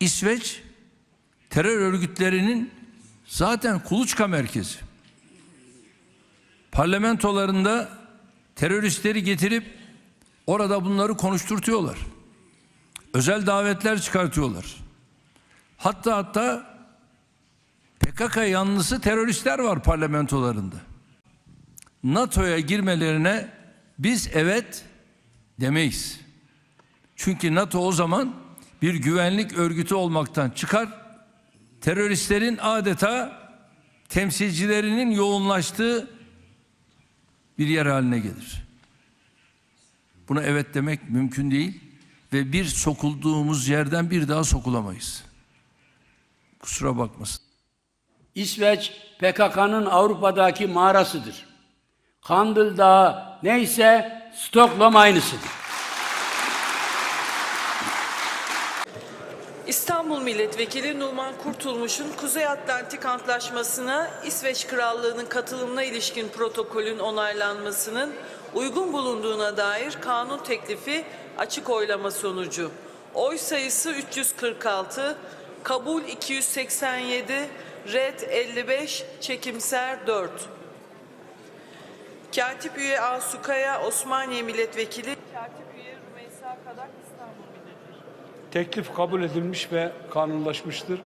İsveç terör örgütlerinin zaten kuluçka merkezi. Parlamentolarında teröristleri getirip orada bunları konuşturtuyorlar. Özel davetler çıkartıyorlar. Hatta hatta PKK yanlısı teröristler var parlamentolarında. NATO'ya girmelerine biz evet demeyiz. Çünkü NATO o zaman bir güvenlik örgütü olmaktan çıkar. Teröristlerin adeta temsilcilerinin yoğunlaştığı bir yer haline gelir. Buna evet demek mümkün değil ve bir sokulduğumuz yerden bir daha sokulamayız. Kusura bakmasın. İsveç PKK'nın Avrupa'daki mağarasıdır. Kandil Dağı neyse Stockholm aynısıdır. İstanbul Milletvekili Numan Kurtulmuş'un Kuzey Atlantik Antlaşması'na İsveç Krallığı'nın katılımına ilişkin protokolün onaylanmasının uygun bulunduğuna dair kanun teklifi açık oylama sonucu. Oy sayısı 346, kabul 287, red 55, çekimser 4. Katip üye Asukaya Osmaniye Milletvekili, Katip üye Rümeysa Kadak İstanbul. Teklif kabul edilmiş ve kanunlaşmıştır.